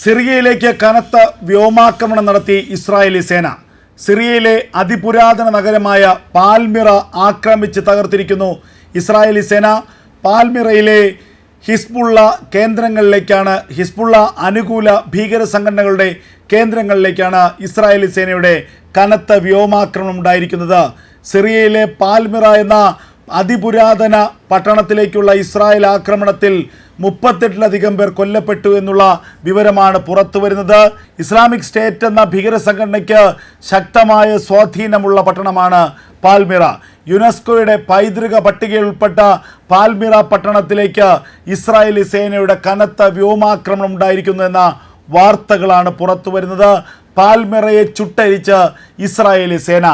സിറിയയിലേക്ക് കനത്ത വ്യോമാക്രമണം നടത്തി ഇസ്രായേലി സേന. സിറിയയിലെ അതിപുരാതന നഗരമായ പാൽമിറ ആക്രമിച്ച് തകർത്തിരിക്കുന്നു ഇസ്രായേലി സേന. പാൽമിറയിലെ ഹിസ്ബുള്ള കേന്ദ്രങ്ങളിലേക്കാണ് ഹിസ്ബുള്ള അനുകൂല ഭീകര സംഘടനകളുടെ കേന്ദ്രങ്ങളിലേക്കാണ് ഇസ്രായേലി സേനയുടെ കനത്ത വ്യോമാക്രമണം ഉണ്ടായിരിക്കുന്നത്. സിറിയയിലെ പാൽമിറ എന്ന അതിപുരാതന പട്ടണത്തിലേക്കുള്ള ഇസ്രായേൽ ആക്രമണത്തിൽ മുപ്പത്തെട്ടിലധികം പേർ കൊല്ലപ്പെട്ടു എന്നുള്ള വിവരമാണ് പുറത്തു വരുന്നത്. ഇസ്ലാമിക് സ്റ്റേറ്റ് എന്ന ഭീകര സംഘടനയ്ക്ക് ശക്തമായ സ്വാധീനമുള്ള പട്ടണമാണ് പാൽമിറ. യുനെസ്കോയുടെ പൈതൃക പട്ടികയിൽ ഉൾപ്പെട്ട പാൽമിറ പട്ടണത്തിലേക്ക് ഇസ്രായേലി സേനയുടെ കനത്ത വ്യോമാക്രമണം ഉണ്ടായിരിക്കുന്നു എന്ന വാർത്തകളാണ് പുറത്തു വരുന്നത്. പാൽമിറയെ ചുട്ടരിച്ച് ഇസ്രായേലി സേന.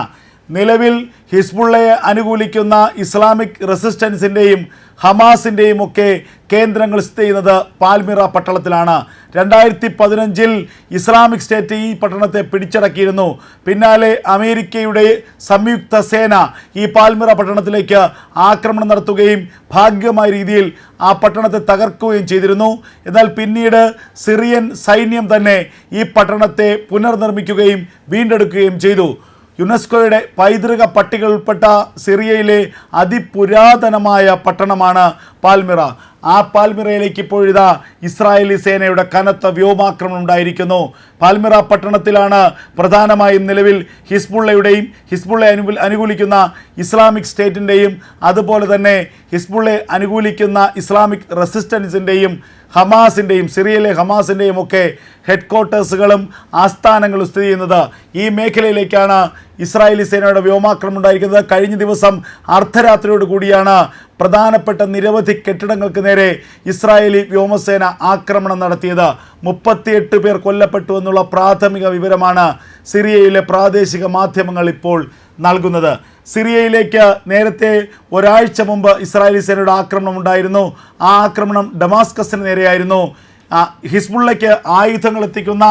നിലവിൽ ഹിസ്ബുള്ളയെ അനുകൂലിക്കുന്ന ഇസ്ലാമിക് റെസിസ്റ്റൻസിന്റെയും ഹമാസിന്റെയും ഒക്കെ കേന്ദ്രങ്ങൾ സ്ഥിതി ചെയ്യുന്നത് പാൽമിറ പട്ടണത്തിലാണ്. രണ്ടായിരത്തി പതിനഞ്ചിൽ ഇസ്ലാമിക് സ്റ്റേറ്റ് ഈ പട്ടണത്തെ പിടിച്ചടക്കിയിരുന്നു. പിന്നാലെ അമേരിക്കയുടെ സംയുക്ത സേന ഈ പാൽമിറ പട്ടണത്തിലേക്ക് ആക്രമണം നടത്തുകയും ഭാഗ്യമായ രീതിയിൽ ആ പട്ടണത്തെ തകർക്കുകയും ചെയ്തിരുന്നു. എന്നാൽ പിന്നീട് സിറിയൻ സൈന്യം തന്നെ ഈ പട്ടണത്തെ പുനർനിർമ്മിക്കുകയും വീണ്ടെടുക്കുകയും ചെയ്തു. യുനെസ്കോയുടെ പൈതൃക പട്ടിക ഉൾപ്പെട്ട സിറിയയിലെ അതിപുരാതനമായ പട്ടണമാണ് പാൽമിറ. ആ പാൽമിറയിലേക്ക് ഇപ്പോഴിതാ ഇസ്രായേലി സേനയുടെ കനത്ത വ്യോമാക്രമണം ഉണ്ടായിരിക്കുന്നു. പാൽമിറ പട്ടണത്തിലാണ് പ്രധാനമായും നിലവിൽ ഹിസ്ബുള്ളയുടെയും ഹിസ്ബുള്ളെ അനു അനുകൂലിക്കുന്ന ഇസ്ലാമിക് സ്റ്റേറ്റിന്റെയും അതുപോലെ തന്നെ ഹിസ്ബുള്ളെ അനുകൂലിക്കുന്ന ഇസ്ലാമിക് റെസിസ്റ്റൻസിന്റെയും ഹമാസിന്റെയും സിറിയയിലെ ഹമാസിന്റെയും ഒക്കെ ഹെഡ്ക്വാർട്ടേഴ്സുകളും ആസ്ഥാനങ്ങളും സ്ഥിതി ചെയ്യുന്നത് ഈ മേഖലയിലേക്കാണ് ഇസ്രായേലി സേനയുടെ വ്യോമാക്രമണം ഉണ്ടായിരിക്കുന്നത്. കഴിഞ്ഞ ദിവസം അർദ്ധരാത്രിയോട് കൂടിയാണ് പ്രധാനപ്പെട്ട നിരവധി കെട്ടിടങ്ങൾക്ക് നേരെ ഇസ്രായേലി വ്യോമസേന ആക്രമണം നടത്തിയത്. മുപ്പത്തിയെട്ട് പേർ കൊല്ലപ്പെട്ടു എന്നുള്ള പ്രാഥമിക വിവരമാണ് സിറിയയിലെ പ്രാദേശിക മാധ്യമങ്ങൾ ഇപ്പോൾ നൽകുന്നത്. സിറിയയിലേക്ക് നേരത്തെ ഒരാഴ്ച മുമ്പ് ഇസ്രായേലി സേനയുടെ ആക്രമണം ഉണ്ടായിരുന്നു. ആ ആക്രമണം ഡമാസ്കസിന് നേരെയായിരുന്നു. ഹിസ്ബുള്ളയ്ക്ക് ആയുധങ്ങൾ എത്തിക്കുന്ന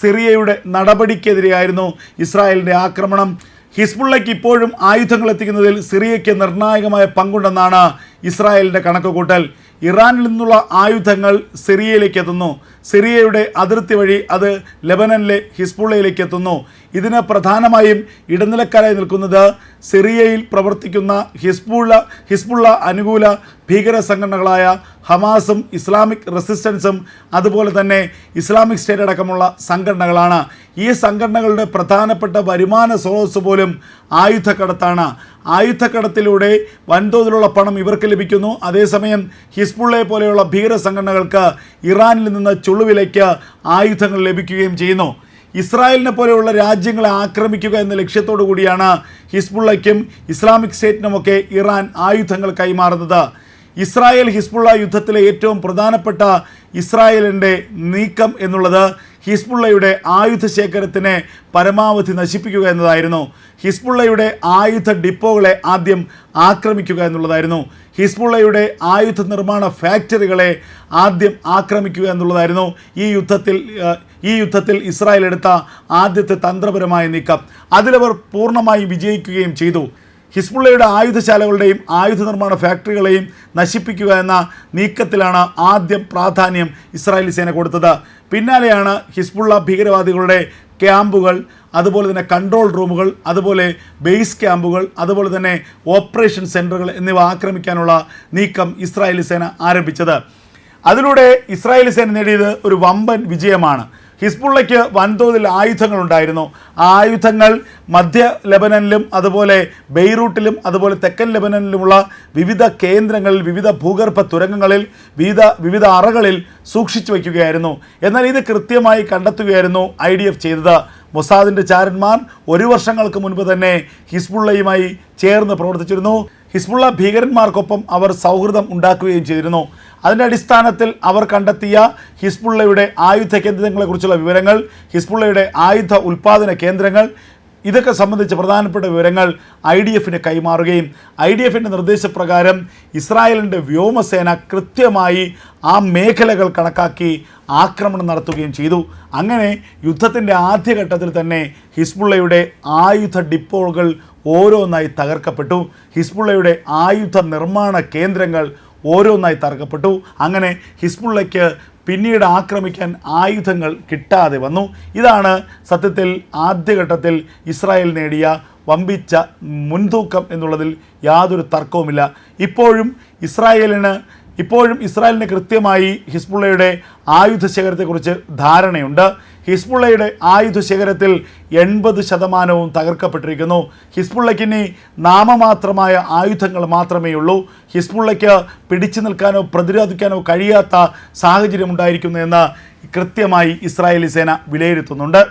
സിറിയയുടെ നടപടിക്കെതിരെയായിരുന്നു ഇസ്രായേലിന്റെ ആക്രമണം. ഹിസ്ബുള്ളയ്ക്ക് ഇപ്പോഴും ആയുധങ്ങൾ എത്തിക്കുന്നതിൽ സിറിയയ്ക്ക് നിർണായകമായ പങ്കുണ്ടെന്നാണ് ഇസ്രായേലിന്റെ കണക്കുകൂട്ടൽ. ഇറാനിൽ നിന്നുള്ള ആയുധങ്ങൾ സിറിയയിലേക്ക് എത്തുന്നു. സിറിയയുടെ അതിർത്തി വഴി അത് ലെബനനിലെ ഹിസ്ബുള്ളയിലേക്ക് എത്തുന്നു. ഇതിന് പ്രധാനമായും ഇടനിലക്കാരായി നിൽക്കുന്നത് സിറിയയിൽ പ്രവർത്തിക്കുന്ന ഹിസ്ബുള്ള ഹിസ്ബുള്ള അനുകൂല ഭീകര സംഘടനകളായ ഹമാസും ഇസ്ലാമിക് റെസിസ്റ്റൻസും അതുപോലെ തന്നെ ഇസ്ലാമിക് സ്റ്റേറ്റ് അടക്കമുള്ള സംഘടനകളാണ്. ഈ സംഘടനകളുടെ പ്രധാനപ്പെട്ട വരുമാന സ്രോതസ് പോലും ആയുധക്കടത്താണ്. ആയുധക്കടത്തിലൂടെ വൻതോതിലുള്ള പണം ഇവർക്ക് ലഭിക്കുന്നു. അതേസമയം ഹിസ്ബുള്ളയെ പോലെയുള്ള ഭീകര സംഘടനകൾക്ക് ഇറാനിൽ നിന്ന് ചുളുവിലേക്ക് ആയുധങ്ങൾ ലഭിക്കുകയും ചെയ്യുന്നു. ഇസ്രായേലിനെ പോലെയുള്ള രാജ്യങ്ങളെ ആക്രമിക്കുക എന്ന ലക്ഷ്യത്തോടു കൂടിയാണ് ഹിസ്ബുള്ളയ്ക്കും ഇസ്ലാമിക് സ്റ്റേറ്റിനുമൊക്കെ ഇറാൻ ആയുധങ്ങൾ കൈമാറുന്നത്. ഇസ്രായേൽ ഹിസ്ബുള്ള യുദ്ധത്തിലെ ഏറ്റവും പ്രധാനപ്പെട്ട ഇസ്രായേലിന്റെ നീക്കം എന്നുള്ളത് ഹിസ്ബുള്ളയുടെ ആയുധ ശേഖരത്തിനെ പരമാവധി നശിപ്പിക്കുക എന്നതായിരുന്നു. ഹിസ്ബുള്ളയുടെ ആയുധ ഡിപ്പോകളെ ആദ്യം ആക്രമിക്കുക എന്നുള്ളതായിരുന്നു. ഹിസ്ബുള്ളയുടെ ആയുധ നിർമ്മാണ ഫാക്ടറികളെ ആദ്യം ആക്രമിക്കുക എന്നുള്ളതായിരുന്നു. ഈ യുദ്ധത്തിൽ ഈ യുദ്ധത്തിൽ ഇസ്രായേൽ എടുത്ത ആദ്യത്തെ തന്ത്രപരമായ നീക്കം. അതിലവർ പൂർണമായി വിജയിക്കുകയും ചെയ്തു. ഹിസ്ബുള്ളയുടെ ആയുധശാലകളുടെയും ആയുധ നിർമ്മാണ ഫാക്ടറികളെയും നശിപ്പിക്കുക എന്ന നീക്കത്തിലാണ് ആദ്യം പ്രാധാന്യം ഇസ്രായേലി സേന കൊടുത്തത്. പിന്നാലെയാണ് ഹിസ്ബുള്ള ഭീകരവാദികളുടെ ക്യാമ്പുകൾ അതുപോലെ തന്നെ കൺട്രോൾ റൂമുകൾ അതുപോലെ ബേസ് ക്യാമ്പുകൾ അതുപോലെ തന്നെ ഓപ്പറേഷൻ സെന്ററുകൾ എന്നിവ ആക്രമിക്കാനുള്ള നീക്കം ഇസ്രായേലി സേന ആരംഭിച്ചത്. അതിലൂടെ ഇസ്രായേലി സേന നേടിയത് ഒരു വമ്പൻ വിജയമാണ്. ഹിസ്ബുള്ളയ്ക്ക് വൻതോതിൽ ആയുധങ്ങൾ ഉണ്ടായിരുന്നു ആയുധങ്ങൾ മധ്യ ലെബനനിലും അതുപോലെ ബെയ്റൂട്ടിലും അതുപോലെ തെക്കൻ ലെബനനിലുമുള്ള വിവിധ കേന്ദ്രങ്ങളിൽ വിവിധ ഭൂഗർഭ തുരങ്കങ്ങളിൽ വിവിധ വിവിധ അറകളിൽ സൂക്ഷിച്ചു വയ്ക്കുകയായിരുന്നു. എന്നാൽ ഇത് കൃത്യമായി കണ്ടെത്തുകയായിരുന്നു ഐ ഡി എഫ് ചെയ്തത്. മൊസാദിന്റെ ചാരന്മാർ ഒരു വർഷങ്ങൾക്ക് മുൻപ് തന്നെ ഹിസ്ബുള്ളയുമായി ചേർന്ന് പ്രവർത്തിച്ചിരുന്നു. ഹിസ്ബുള്ള ഭീകരന്മാർക്കൊപ്പം അവർ സൗഹൃദം ഉണ്ടാക്കുകയും ചെയ്തിരുന്നു. അതിന്റെ അടിസ്ഥാനത്തിൽ അവർ കണ്ടെത്തിയ ഹിസ്ബുള്ളയുടെ ആയുധ കേന്ദ്രങ്ങളെക്കുറിച്ചുള്ള വിവരങ്ങൾ ഹിസ്ബുള്ളയുടെ ആയുധ ഉൽപ്പാദന കേന്ദ്രങ്ങൾ ഇതൊക്കെ സംബന്ധിച്ച് പ്രധാനപ്പെട്ട വിവരങ്ങൾ ഐ ഡി എഫിന് കൈമാറുകയും ഐ ഡി എഫിന്റെ നിർദ്ദേശപ്രകാരം ഇസ്രായേലിന്റെ വ്യോമസേന കൃത്യമായി ആ മേഖലകൾ കണക്കാക്കി ആക്രമണം നടത്തുകയും ചെയ്തു. അങ്ങനെ യുദ്ധത്തിന്റെ ആദ്യഘട്ടത്തിൽ തന്നെ ഹിസ്ബുള്ളയുടെ ആയുധ ഡിപ്പോകൾ ഓരോന്നായി തകർക്കപ്പെട്ടു. ഹിസ്ബുള്ളയുടെ ആയുധ നിർമ്മാണ കേന്ദ്രങ്ങൾ ഓരോന്നായി തകർക്കപ്പെട്ടു. അങ്ങനെ ഹിസ്ബുള്ളയ്ക്ക് പിന്നീട് ആക്രമിക്കാൻ ആയുധങ്ങൾ കിട്ടാതെ വന്നു. ഇതാണ് സത്യത്തിൽ ആദ്യഘട്ടത്തിൽ ഇസ്രായേൽ നേടിയ വമ്പിച്ച മുൻതൂക്കം എന്നുള്ളതിൽ യാതൊരു തർക്കവുമില്ല. ഇപ്പോഴും ഇസ്രായേലിന് ഇപ്പോഴും ഇസ്രായേലിന് കൃത്യമായി ഹിസ്ബുള്ളയുടെ ആയുധ ശേഖരത്തെക്കുറിച്ച് ധാരണയുണ്ട്. ഹിസ്ബുള്ളയുടെ ആയുധ ശേഖരത്തിൽ എൺപത് ശതമാനവും തകർക്കപ്പെട്ടിരിക്കുന്നു. ഹിസ്ബുള്ളയ്ക്കിനി നാമമാത്രമായ ആയുധങ്ങൾ മാത്രമേ ഉള്ളൂ ഹിസ്ബുള്ളയ്ക്ക് പിടിച്ചു നിൽക്കാനോ പ്രതിരോധിക്കാനോ കഴിയാത്ത സാഹചര്യം ഉണ്ടായിരിക്കുന്നു എന്ന് കൃത്യമായി ഇസ്രായേലി സേന വിലയിരുത്തുന്നുണ്ട്.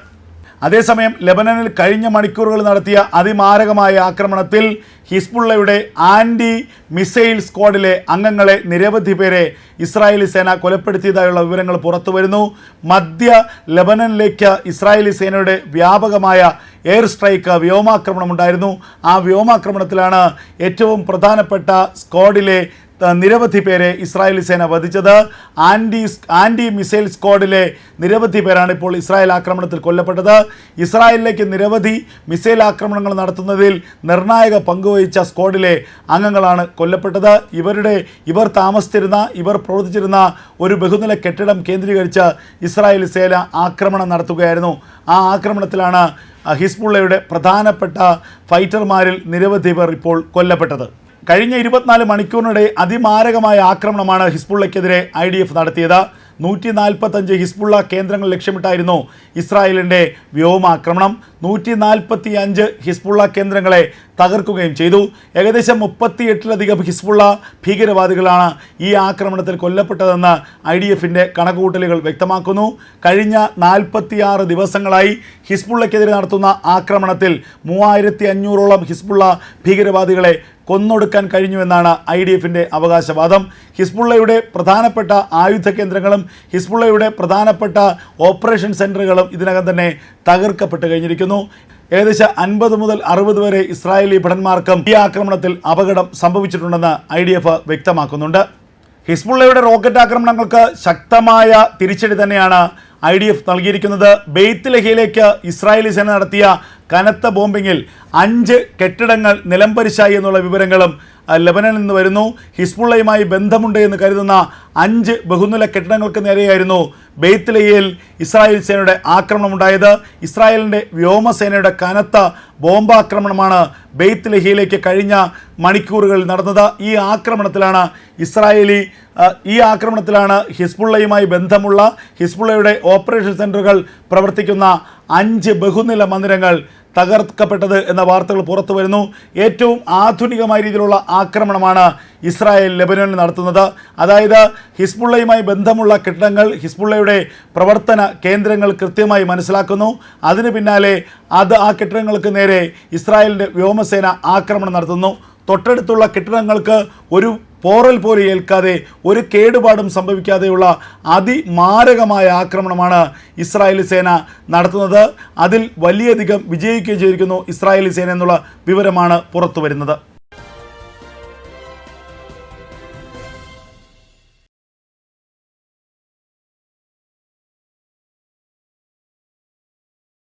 അതേസമയം ലെബനനിൽ കഴിഞ്ഞ മണിക്കൂറുകൾ നടത്തിയ അതിമാരകമായ ആക്രമണത്തിൽ ഹിസ്ബുള്ളയുടെ ആന്റി മിസൈൽ സ്ക്വാഡിലെ അംഗങ്ങളെ നിരവധി പേരെ ഇസ്രായേലി സേന കൊലപ്പെടുത്തിയതായുള്ള വിവരങ്ങൾ പുറത്തു വരുന്നു. മധ്യ ലെബനനിലേക്ക് ഇസ്രായേലി സേനയുടെ വ്യാപകമായ എയർ സ്ട്രൈക്ക് വ്യോമാക്രമണം ഉണ്ടായിരുന്നു. ആ വ്യോമാക്രമണത്തിലാണ് ഏറ്റവും പ്രധാനപ്പെട്ട സ്ക്വാഡിലെ നിരവധി പേരെ ഇസ്രായേലി സേന വധിച്ചത്. ആന്റി ആന്റി മിസൈൽ സ്ക്വാഡിലെ നിരവധി പേരാണ് ഇപ്പോൾ ഇസ്രായേൽ ആക്രമണത്തിൽ കൊല്ലപ്പെട്ടത്. ഇസ്രായേലിലേക്ക് നിരവധി മിസൈൽ ആക്രമണങ്ങൾ നടത്തുന്നതിൽ നിർണായക പങ്കുവഹിച്ച സ്ക്വാഡിലെ അംഗങ്ങളാണ് കൊല്ലപ്പെട്ടത്. ഇവരുടെ ഇവർ താമസിച്ചിരുന്ന ഇവർ പ്രവർത്തിച്ചിരുന്ന ഒരു ബഹുനില കെട്ടിടം കേന്ദ്രീകരിച്ച് ഇസ്രായേൽ സേന ആക്രമണം നടത്തുകയായിരുന്നു. ആ ആക്രമണത്തിലാണ് ഹിസ്ബുള്ളയുടെ പ്രധാനപ്പെട്ട ഫൈറ്റർമാരിൽ നിരവധി പേർ ഇപ്പോൾ കൊല്ലപ്പെട്ടത്. കഴിഞ്ഞ ഇരുപത്തിനാല് മണിക്കൂറിനിടെ അതിമാരകമായ ആക്രമണമാണ് ഹിസ്ബുള്ളയ്ക്കെതിരെ ഐ ഡി എഫ് നടത്തിയത്. നൂറ്റി നാൽപ്പത്തഞ്ച് ഹിസ്ബുള്ള കേന്ദ്രങ്ങൾ ലക്ഷ്യമിട്ടായിരുന്നു ഇസ്രായേലിന്റെ വ്യോമാക്രമണം. നൂറ്റി നാൽപ്പത്തി അഞ്ച് ഹിസ്ബുള്ള കേന്ദ്രങ്ങളെ തകർക്കുകയും ചെയ്തു. ഏകദേശം മുപ്പത്തിയെട്ടിലധികം ഹിസ്ബുള്ള ഭീകരവാദികളാണ് ഈ ആക്രമണത്തിൽ കൊല്ലപ്പെട്ടതെന്ന് ഐ ഡി എഫിന്റെ കണക്കുകൂട്ടലുകൾ വ്യക്തമാക്കുന്നു. കഴിഞ്ഞ നാൽപ്പത്തിയാറ് ദിവസങ്ങളായി ഹിസ്ബുള്ളയ്ക്കെതിരെ നടത്തുന്ന ആക്രമണത്തിൽ മൂവായിരത്തി അഞ്ഞൂറോളം ഹിസ്ബുള്ള ഭീകരവാദികളെ കൊന്നൊടുക്കാൻ കഴിഞ്ഞുവെന്നാണ് ഐ ഡി എഫിന്റെ അവകാശവാദം. ഹിസ്ബുള്ളയുടെ പ്രധാനപ്പെട്ട ആയുധ കേന്ദ്രങ്ങളും ഹിസ്ബുള്ളയുടെ പ്രധാനപ്പെട്ട ഓപ്പറേഷൻ സെന്ററുകളും ഇതിനകം തന്നെ തകർക്കപ്പെട്ട് കഴിഞ്ഞിരിക്കുന്നു. ഏകദേശം അൻപത് മുതൽ അറുപത് വരെ ഇസ്രായേലി ഭടന്മാർക്കും ഈ ആക്രമണത്തിൽ അപകടം സംഭവിച്ചിട്ടുണ്ടെന്ന് ഐ ഡി എഫ് വ്യക്തമാക്കുന്നുണ്ട്. ഹിസ്ബുള്ളയുടെ റോക്കറ്റ് ആക്രമണങ്ങൾക്ക് ശക്തമായ തിരിച്ചടി തന്നെയാണ് ഐ ഡി എഫ് നൽകിയിരിക്കുന്നത്. ബെയ്ത്ത് ലഹിയിലേക്ക് ഇസ്രായേലി സേന നടത്തിയ കനത്ത ബോംബിങ്ങിൽ അഞ്ച് കെട്ടിടങ്ങൾ നിലംപരിശായി എന്നുള്ള വിവരങ്ങളും ലബനനിൽ നിന്ന് വരുന്നു. ഹിസ്ബുള്ളയുമായി ബന്ധമുണ്ട് എന്ന് കരുതുന്ന അഞ്ച് ബഹുനില കെട്ടിടങ്ങൾക്ക് നേരെയായിരുന്നു ബെയ്ത്ത് ഇസ്രായേൽ സേനയുടെ ആക്രമണം ഉണ്ടായത് ഇസ്രായേലിന്റെ വ്യോമസേനയുടെ കനത്ത ബോംബാക്രമണമാണ് ബെയ്ത്ത് ലഹിയിലേക്ക് കഴിഞ്ഞ മണിക്കൂറുകളിൽ നടന്നത്. ഈ ആക്രമണത്തിലാണ് ഇസ്രായേലി ഈ ആക്രമണത്തിലാണ് ഹിസ്ബുള്ളയുമായി ബന്ധമുള്ള ഹിസ്ബുള്ളയുടെ ഓപ്പറേഷൻ സെന്ററുകൾ പ്രവർത്തിക്കുന്ന അഞ്ച് ബഹുനില മന്ദിരങ്ങൾ തകർക്കപ്പെട്ടത് എന്ന വാർത്തകൾ പുറത്തു വരുന്നു ഏറ്റവും ആധുനികമായ രീതിയിലുള്ള ആക്രമണമാണ് ഇസ്രായേൽ ലെബനോനിൽ നടത്തുന്നത്. അതായത് ഹിസ്ബുള്ളയുമായി ബന്ധമുള്ള കെട്ടിടങ്ങൾ ഹിസ്ബുള്ളയുടെ പ്രവർത്തന കേന്ദ്രങ്ങൾ കൃത്യമായി മനസ്സിലാക്കുന്നു. അതിന് പിന്നാലെ അത് ആ കെട്ടിടങ്ങൾക്ക് നേരെ ഇസ്രായേലിന്റെ വ്യോമസേന ആക്രമണം നടത്തുന്നു. തൊട്ടടുത്തുള്ള കെട്ടിടങ്ങൾക്ക് ഒരു പോറൽ പോലെ ഏൽക്കാതെ ഒരു കേടുപാടും സംഭവിക്കാതെയുള്ള അതിമാരകമായ ആക്രമണമാണ് ഇസ്രായേലി സേന നടത്തുന്നത്. അതിൽ വലിയധികം വിജയിക്കുകയും ചെയ്തിരിക്കുന്നു ഇസ്രായേലി സേന എന്നുള്ള വിവരമാണ് പുറത്തു വരുന്നത്